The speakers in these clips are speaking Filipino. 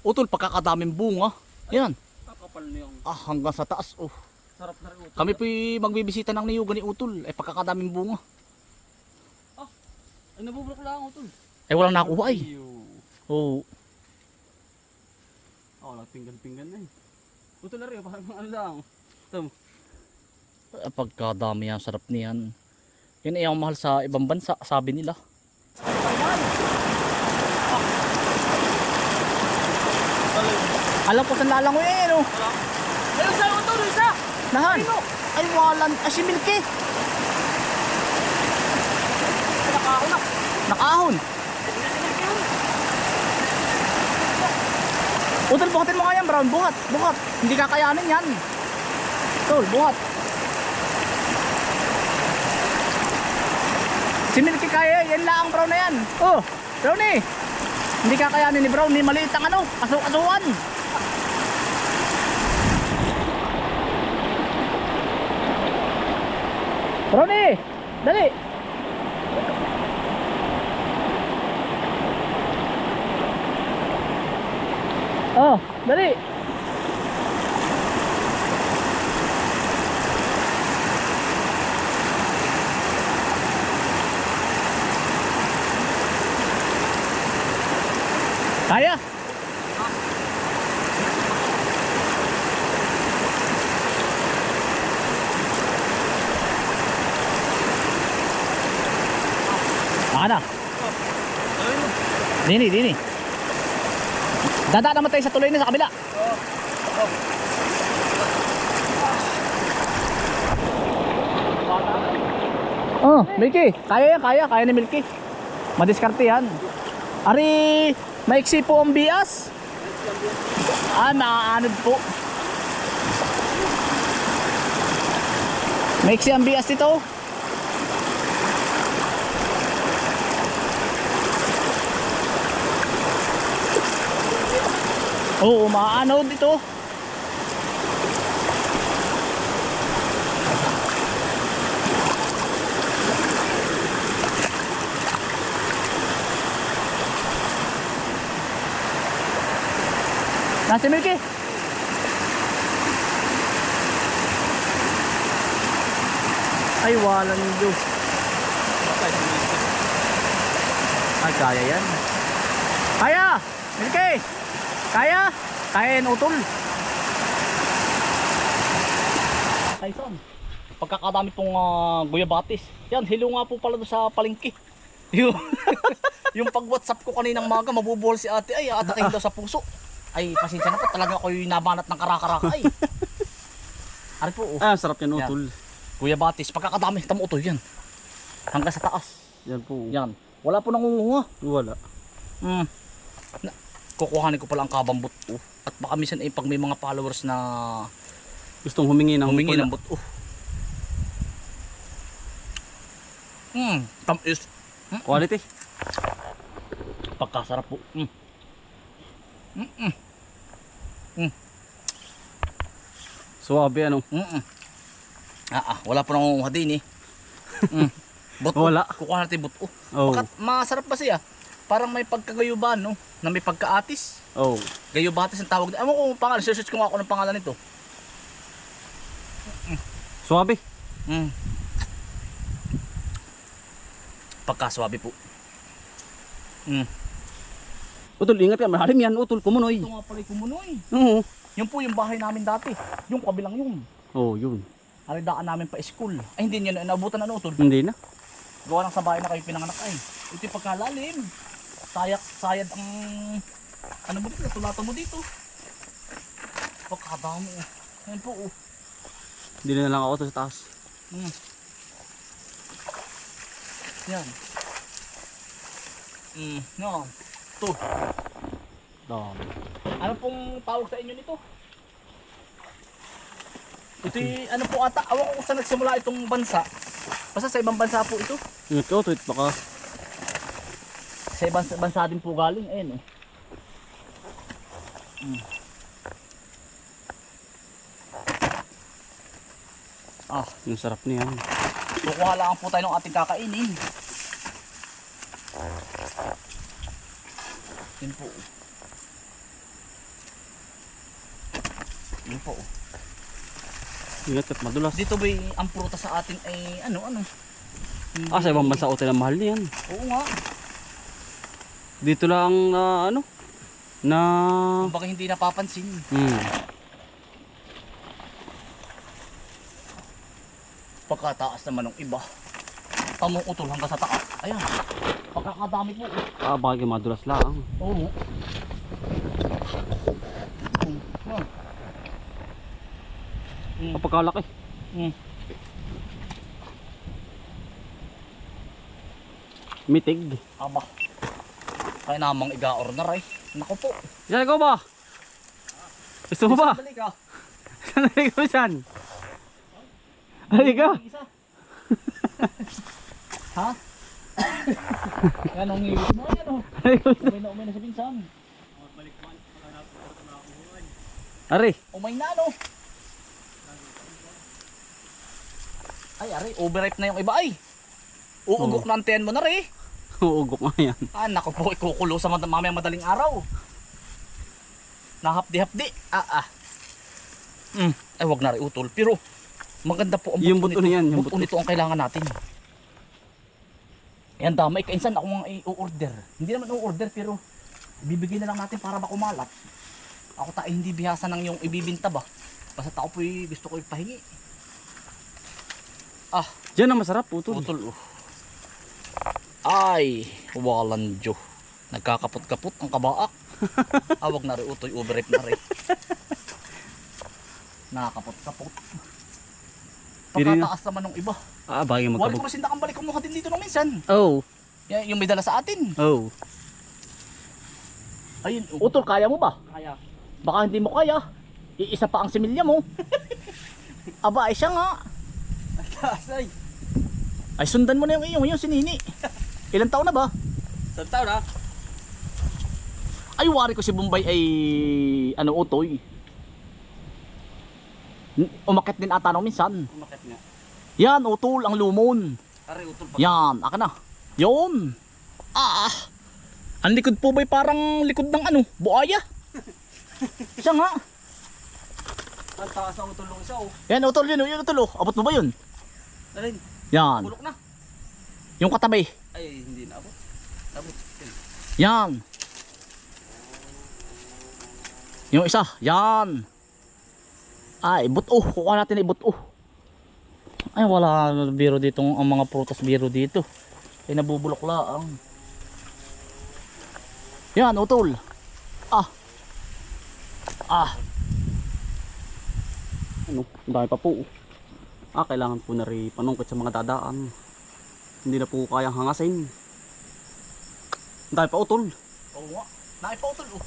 Utol, pagkakadaming bunga. Yan. Kakapal na yung Ah, hanggang sa taas. Oh. sarap na rin utol. Kami po magbibisita ng niyugan ni Utol. Eh, pagkakadaming bunga. Ay, nabubulok lang utol. Eh, walang nakuha eh. Iyo. Oo. Oh, wala pinggan-pinggan na eh. Utol na rin, parang ano lang. Ito, Eh, pagkadami yan, sarap niyan. Yan ay ang mahal sa ibang bansa, sabi nila. Alam ko saan lalangoy eh, no? Ayun sa'yo utol, isa! Nahan? Ay, walan. Ay, si Milky. Ay, nakako na. Nakahon. Utol, buhatin mo nga yan, Brown. Buhat, buhat. Hindi kakayanin yan. Tol, buhat. Si Milky kaya, yan lang ang Brown na yan. Oh, Brownie. Hindi kakayanin ni Brownie, maliit ang ano, aso-asuan. Brownie, dali. Oh, dali. Kaya? Mana? Dini, dini. Dada naman tayo sa tuloy na sa kabila. Oh, Milky. Kaya yan, kaya. Kaya ni Milky. Madiskarte yan. Ari, maiksi po ang bias. Ah, maaanod po. Maiksi ang bias dito. Oo, maanod dito. Nasa Milky. Ay, walang Diyos. Ay, kaya yan. Kaya! Milky! Kaya! Kaya yan, utol. Tyson, pagkakadami pong uh, guyabatis. Yan, hilo nga po pala doon sa palengke. Yung, yung pag-whatsapp ko kaninang maga, mabubuhol si ate, ay, atakin daw sa puso. Ay, pasensya na po, talaga ako yung nabanat ng karakaraka, ay. Ari po, oh. Ah, sarap yan Yan. utol. Guyabatis, pagkakadami, tamo utoy yan. Hanggang sa taas. Yan po. Yan. Wala po nangunguha. Wala. Mm. Na, kukuhanin ko pala ang kabambot oh. At baka minsan eh pag may mga followers na Gustong humingi ng humingi pula. ng buto. Hmm, tamis. Mm, Quality. pagkasarap po. Mm. Mm-mm. Suwabe ano. Mm-mm. Ah, ah, wala po nangunguha din eh. Mm. Buto. Wala. Kukuha natin buto. Oh. Bakat masarap ba siya? Parang may pagkagayuban, no? Na may pagkaatis. Oh. Gayubatis ang tawag. Ewan ko kung pangalan. Search ko nga ako ng pangalan nito. Suwabe. Mm. Pagkaswabe po. Mm. Utol, ingat ka. Malalim yan. Utol, kumunoy. Ito nga pala yung kumunoy. Oo. Yun po yung bahay namin dati. Yung kabilang yun. Oh, yun. Aridaan namin pa school. Ay hindi nyo na inabutan na utol. Hindi na. Gawa ng sa bahay na kayo pinanganak ay. Ito yung pagkalalim. Sayak, sayad ang... Ano mo dito? Tulatan mo dito. Pagkadamo. Ayan po oh. Hindi na lang ako to sa taas. Mm. Yan. Mm, no. Ito. Dami. Ano pong tawag sa inyo nito? Ito ano po ata, awan ko kung saan nagsimula itong bansa. Basta sa ibang bansa po ito. Ka, Utol. Baka Sa ibang bansa din po galing, ayun oh. Mm. Ah, yung sarap niyan. kukuha lang po tayo ng ating kakainin. Yun po. Yun po. Ingat at madulas. Dito ba ang prutas sa atin ay ano ano? Ah, sa ibang bansa utol ang mahal niyan. Oo nga. Dito lang na ano? Na... Kumbaga hindi napapansin. Hmm. Pagkataas naman ng iba. Tamong utol hanggang sa taas. Ayan. Pagkakadami po. Ah, bagay madulas lang. Oo. Mm. Kapag kalaki. Mm. Mitig. Aba. Kaya namang igaor na rin. Naku po. Yan ikaw ba? Gusto mo ba? Balik ka. Saan na ikaw dyan? Halika. Isa. ha? Yan ang ngibig mo. Yan o. Halika. Umay na umay na sa pinsan. Ari. Umay na no. Ay, aray, overripe na yung iba ay. Uugok na ang tiyan mo na rin. Uugok nga yan. Ah, naku po, ikukulo sa mad- mamaya madaling araw. Nahapdi-hapdi. Ah, ah. Mm, ay, wag na rin utol. Pero, maganda po ang Yung buto na yan, yung buto buto. nito ang kailangan natin. Yan, damay. Kainsan ako nga i-order. Hindi naman i-order, pero bibigyan na lang natin para makumalat. Ako tayo hindi bihasa ng yung ibibinta ba. Basta ako po gusto ko ipahingi. Ah, Diyan ang masarap, putol. Putol oh. Ay, walang Diyo. Nagkakapot-kapot ang kabaak. Awag na rin utoy, overrip na rin. Nakakapot-kapot. Pagkataas naman ng iba. Ah, bagay Wala magkabog. ko na sindakang balik kumuha din dito nung minsan. Oh. Yan, yung may dala sa atin. Oh. Ayun. oh. Utol, kaya mo ba? Kaya. Baka hindi mo kaya. Iisa pa ang similya mo. Aba, ay siya nga. Kasay. Ay, sundan mo na yung iyong, yung sinini. Ilan taon na ba? Sa tao na. Ay, wari ko si Bombay ay ano utoy. Umakit din ata nung minsan. Umakit nga. Yan, utol, ang lumon. Ari, utol pa. Yan, aka na. Yun. Ah, ang likod po ba'y parang likod ng ano, buaya. Siya nga. Ang taas ang utol ng isa, oh. Yan, utol yun, yun utol. oh. Abot mo ba yun? Alin? Yan. Bulok na. Yung katabi. Ay, hindi na abot. Abot. Yan. Yung isa, yan. Ay, buto. Kukuha natin ay buto. Ay, wala biro dito. Ang mga prutas biro dito. Ay, nabubulok lang. Yan, utol. Ah. Ah. Ano? Ang dami pa po. Ah, kailangan po na rin panungkit sa mga dadaan. Hindi na po kayang hangasin. Ang dami pa utol. Oo nga. Naipa utol, oh.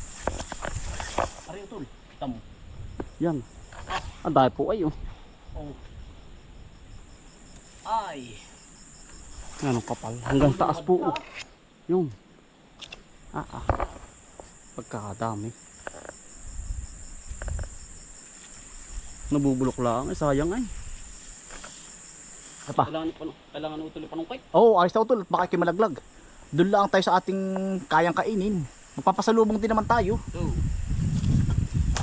Ari, utol. Tamo. Yan. Ang dami po ay oh. Oh. Ay. Ano kapal. Hanggang taas po oh. Yung. Ah ah. Pagkakadami. Nabubulok lang. Ay, sayang ay. Apa? Kailangan, panu- kailangan utuloy panungkit. Oo, oh, ayos na utol. Baka kayo malaglag. Doon lang tayo sa ating kayang kainin. Magpapasalubong din naman tayo. Oh.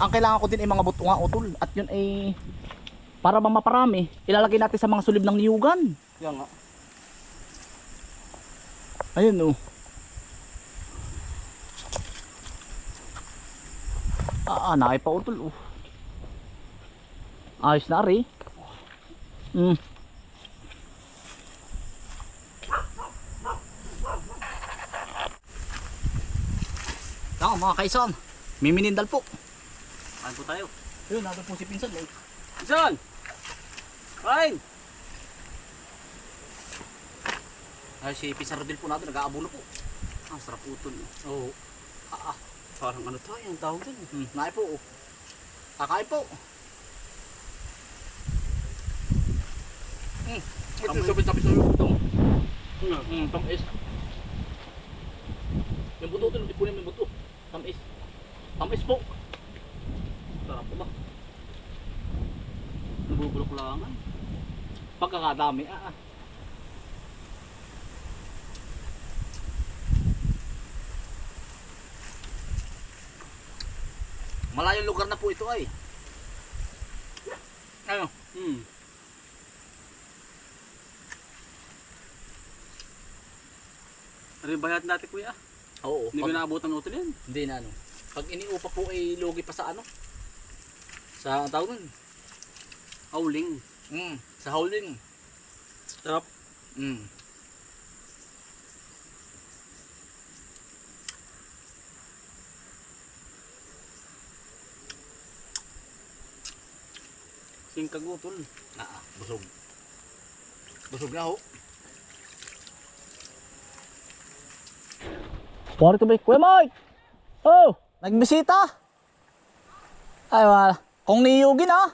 Ang kailangan ko din ay mga buto nga utol. At yun ay para mamaparami, ilalagay natin sa mga sulib ng niyugan. Yan nga. Ayun oh. Ah, ah naay pa utol oh. Ayos na ari. Mm. Tama mga kaisan. Miminindal po. Kain po tayo. Yun, nandun po si Pinsan eh. Isan! Kain! Ay, si Pinsan Rodel po natin, nag-aabuno po. Ang sarap utol. Oo. Ah, ah. Parang ano tayo, ang tawag dun. Hmm, naay po. Oh. Kakain po. Hmm. Ito Kamay. sabit-sabit sa yung butong. Ano? Hmm, tamis. Yung buto, ito, ipunin mo yung buto. Tamis. Tamis po. Sarap po ba? Nabubulok lang. Pagkakadami. Ah, ah. Malayong lugar na po ito ay. Ano? Hmm. Ano yung bayad natin kuya? Oo. Hindi ko pag- naabutan ng utol yan. Hindi na ano. Pag iniupa po ay lugi pa sa ano? Sa ang tawag nun? Howling. Mm, sa howling. Sarap. Mm. Singkag utol. Ah, ah, busog. Busog na ho. Pwede ka ba? Kuya Mike! Oh! Nagbisita? Ay, wala. Kung niyugin ah.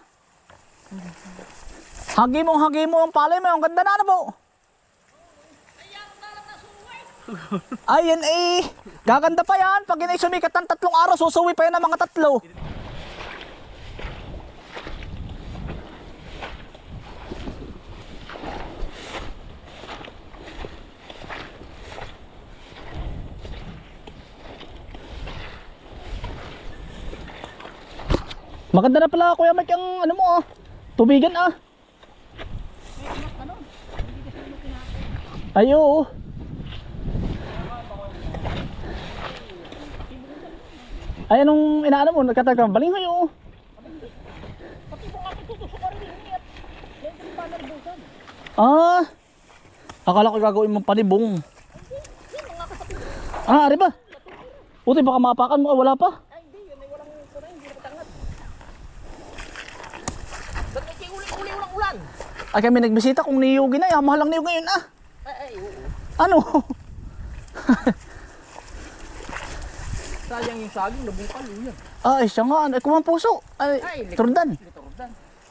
Hagi mo, hagi mo ang palay mo. Ang ganda na na po. Ayun eh. Gaganda pa yan. Pag inay sumikat ng tatlong araw, susuwi pa yan ng mga tatlo. Maganda na pala Kuya Mike ang ano mo ah. Tubigan ah. Ay oo. Ay anong inaano mo? Nagkatagang baling hayo. Ah. Akala ko gagawin mong panibong. Ah, ari ba? Uti baka mapakan mo, wala pa. Uli ulang ulan. Ay kami nagbisita kung niyugi na, mahal ang niyugi ngayon ah. Ay, ay, oo. Ano? Sayang yung saging, nabungkal yun. Ay, siya nga, ay kumang puso. Ay, Ay, turdan.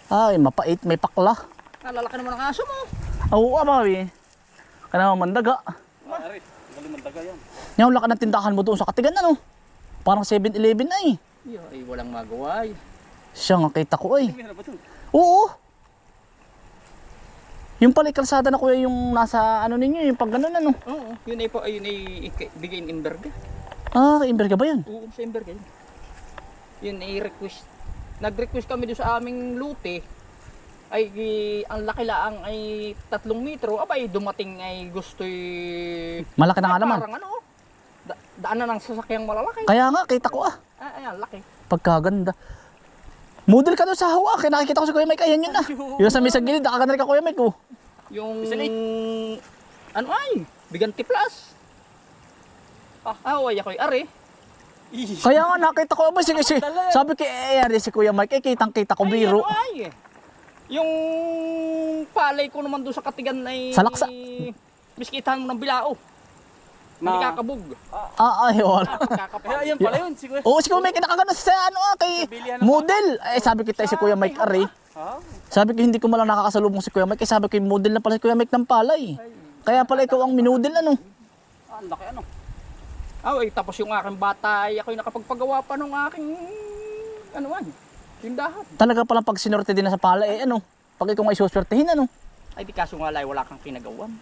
Ay, mapait, may pakla. Nalalaki naman ang aso mo. Oo, abawi. Kana mandaga. Ari, galing mandaga yan. Yung laki ng tindahan mo doon sa Katigan, ano? Parang 7-Eleven ay. Yo, ay walang magawa. Ay. Siya nga kita ko ay. Meron ba ito? Oo. Yung pala yung kalsada na kuya yung nasa ano ninyo, yung pag ganun ano. Oo, yun ay po, ayun ay bigay ng Imberga. Ah, kay Imberga ba yun? Oo, sa Imberga yun. Yun ay request. Nag-request kami doon sa aming lute. Ay, ang laki laang ay tatlong metro. Abay, dumating ay gusto'y... Malaki na nga naman. Parang ano, da daanan ng sasakyang malalaki. Kaya nga, kita ko ah. Ay, ay, ang laki. Pagkaganda. Model ka doon sa hawa. Kaya nakikita ko si Kuya Mike, ayan yun ah. Yung sa may sa gilid, nakaganda rin ka Kuya Mike oh. Yung... Ano ay? Biganti plus. Ah, ah, ay ako are. Kaya nga nakita ko ba si, si sabi ko eh ari si Kuya Mike eh kitang kita ko biro. Ay, ano ay? Yung palay ko naman doon sa katigan ay... Sa laksa. Miskitahan mo ng bilao. Hindi Na- kakabog. Ah ay wala. Kakapal. Kaya yan pala yun, si Kuya. Oo si Kuya Mike nakagano sa ano ah kay Bilihan ng- model. Eh sabi kita si Kuya Mike ari. Ha? Sabi ko hindi ko malang nakakasalubong si Kuya Mike. Eh, sabi ko yung model na pala si Kuya Mike ng palay. Kaya pala ikaw ang minudel ano. Ah, ang laki ano. Ah, ay, tapos yung aking bata ay ako'y nakapagpagawa pa nung aking... Ano man? Tindahan. Talaga palang pag sinorte din na sa palay eh ano. Pag ikaw ay suswertehin ano. Ay, di kaso nga lay, wala kang kinagawan.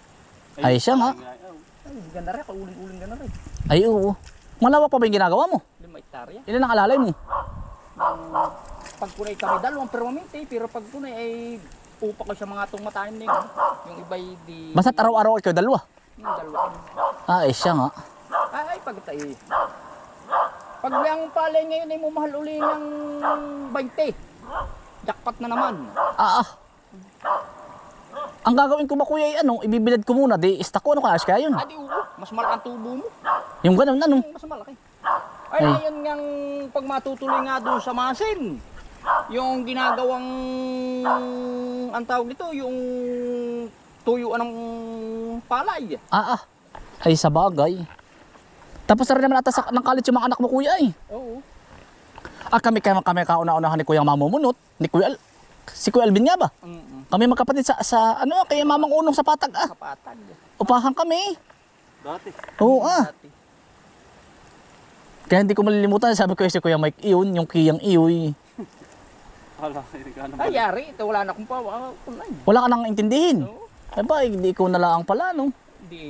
Ay siya nga. Ay, ganda rin. Kauling-uling ganda rin. Ay oo. Malawak pa ba yung ginagawa mo? Lima hektarya. Ilan ang alalay mo? pag kunay kami dalawang permanente pero pag kunay ay upa ko sa mga itong matanim na yun. Yung iba'y di... Basta't araw-araw ikaw dalawa. Yung dalawa. Ah, eh siya nga. Ay, ay pag tayo. Pag ang palay ngayon ay mumahal uli ng 20. Jackpot na naman. Ah, ah. Ang gagawin ko ba kuya ay ano, ibibilad ko muna, di ista ko, ano kaya kaya yun? Ay, di ulo. Mas malaki ang tubo mo. Yung ganun, ano? Mas malaki. Ay, Ay. ngayon ngang pag matutuloy nga doon sa masin. Yung ginagawang, ang tawag nito, yung tuyo ng palay. Ah, ah. Ay, sa bagay. Tapos na rin naman ata sa, ng college yung mga anak mo kuya ay. Oo. Ah, kami kami, kami kauna-unahan ni Kuya Mamumunot, ni Kuya Al, si Kuya Alvin nga ba? Mm-mm. Kami magkapatid sa, sa ano, kay Mamang Unong sa Patag ah. Kapatag. Upahan kami. Dati. Oo ah. Dati. Kaya hindi ko malilimutan, sabi ko si Kuya Mike iyon, yung kiyang iyoy. Hala, irigano Ay, yari. Ito wala na akong pa. Wala ka nang intindihin. Oo. Ay ba, hindi ko nalaang pala, no? Di,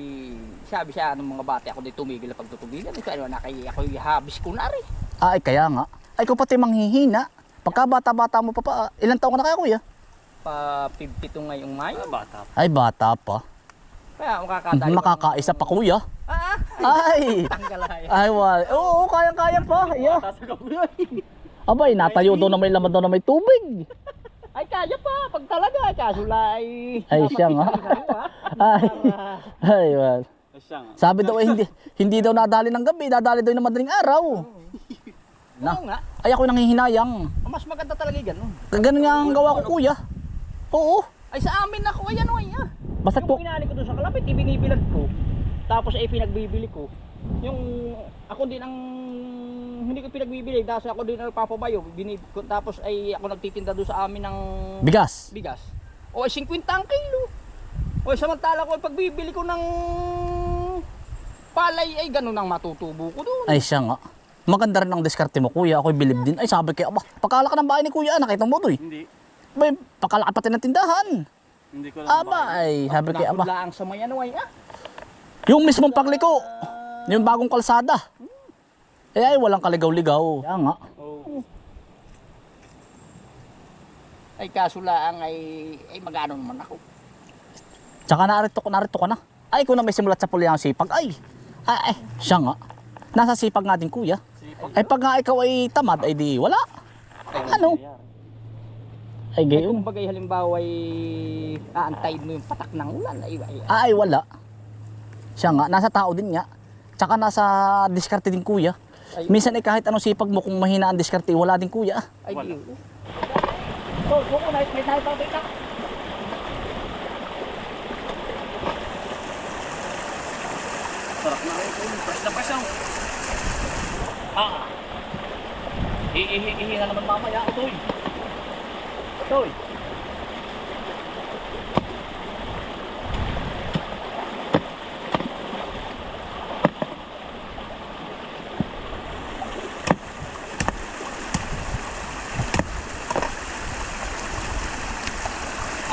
sabi siya ng mga bata ako di tumigil na pagtutugilan. Ito ano na kay ako habis ko na rin. Ah, ay kaya nga. Ay, ko pati manghihina. Pagka bata-bata mo pa pa, ilang taon ka na kaya kuya? pa 52 ngayong May. Ah, bata. Ay, bata pa. Kaya makakadali. Makakaisa pa kuya. Ah, Ay! Ay, wal. Oo, kaya-kaya pa. Yeah. Tasaga ko yan. Abay, natayo daw na may laman daw na may tubig. Ay, kaya pa. Pag talaga, kaso lang ay... Ay, siya nga. pa. Ay, ay, nga. Sabi daw eh, hindi, hindi daw nadali ng gabi, nadali daw ng madaling araw. Na. Oo nga. Ay, ako nanghihinayang. Mas maganda talaga yung ganun. Ganun nga ang gawa ko, kuya. Oo. Ay, sa amin ako, ay ano ay ah. Basta Yung po, pinali ko doon sa kalapit, ibinibilad ko. Tapos ay pinagbibili ko. Yung ako din ang hindi ko pinagbibili dahil ako din ang nagpapabayo. Binib, ko- tapos ay ako nagtitinda doon sa amin ng bigas. bigas. O ay 50 ang kilo. O ay samantala ko ay pagbibili ko ng palay ay ganun ang matutubo ko doon. Ay, siya nga. Maganda rin ang diskarte mo, kuya. Ako'y bilib din. Ay, sabi kaya, aba, pakalaki ng bahay ni kuya, nakita mo doy. Hindi. Bay, pakalaki pati ng tindahan. Hindi ko alam Aba, ay, sabi kaya, aba. Nahudlaan sa may ano ay ah. Yung mismong pagliko, yung bagong kalsada. Eh, ay, walang kaligaw-ligaw. Kaya nga. Oo. Ay kaso lang ay ay magano naman ako. Tsaka narito ko, narito ko na. Ay, kung na may simulat sa puliang sipag, ay, ay, ay, siya nga. Nasa sipag nga din, kuya. Ay, pag nga ikaw ay tamad, ay di, wala. Ano? Ay, Ay gayon. kung bagay halimbawa ay aantayin mo yung patak ng ulan ay, ay, Ay, wala. Siya nga, nasa tao din nga. Tsaka nasa diskarte din, kuya. ay, Minsan ay kahit anong sipag mo, kung mahina ang diskarte, wala din, kuya. ay, Wala. di- So, kung unay, may tayo pa kita. Sarap na kayo. Fresh na fresh ang. Ah. Iihi na naman mamaya, Toy. Toy.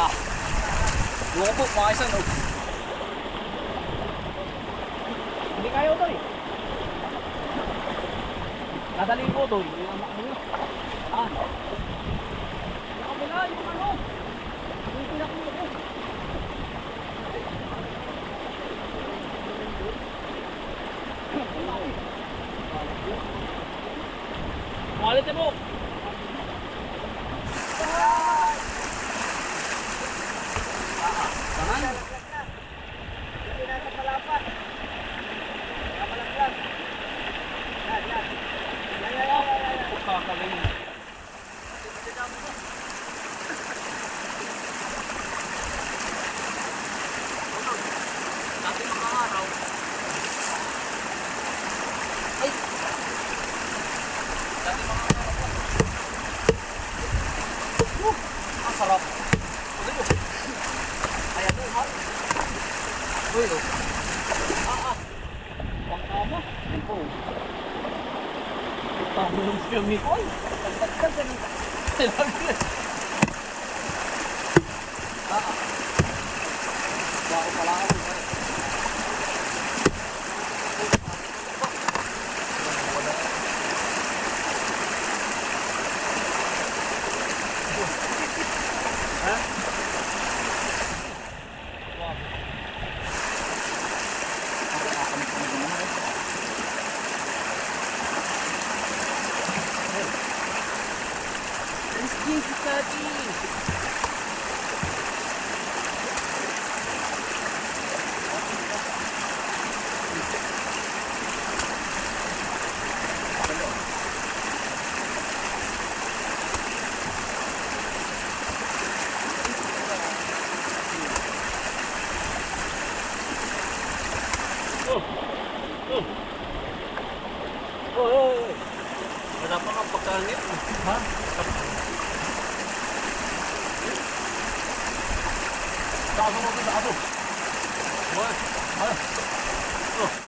Ah. Po, mga isa no. Hindi kayo, Toy. Nadali ko, Toy. Ah. Yung kabila, yung ano. Yung pinakulo ko. Quality mo. Kakagaling. Dati mga araw. Ay. Dati mga araw. Uh, ang sarap. Ulit mo. Ayan mo, ha? Uy, oh. Ah, ah. Ang kama. Yan po. Pabulong siya mi. Oy. Kailangan. Ah,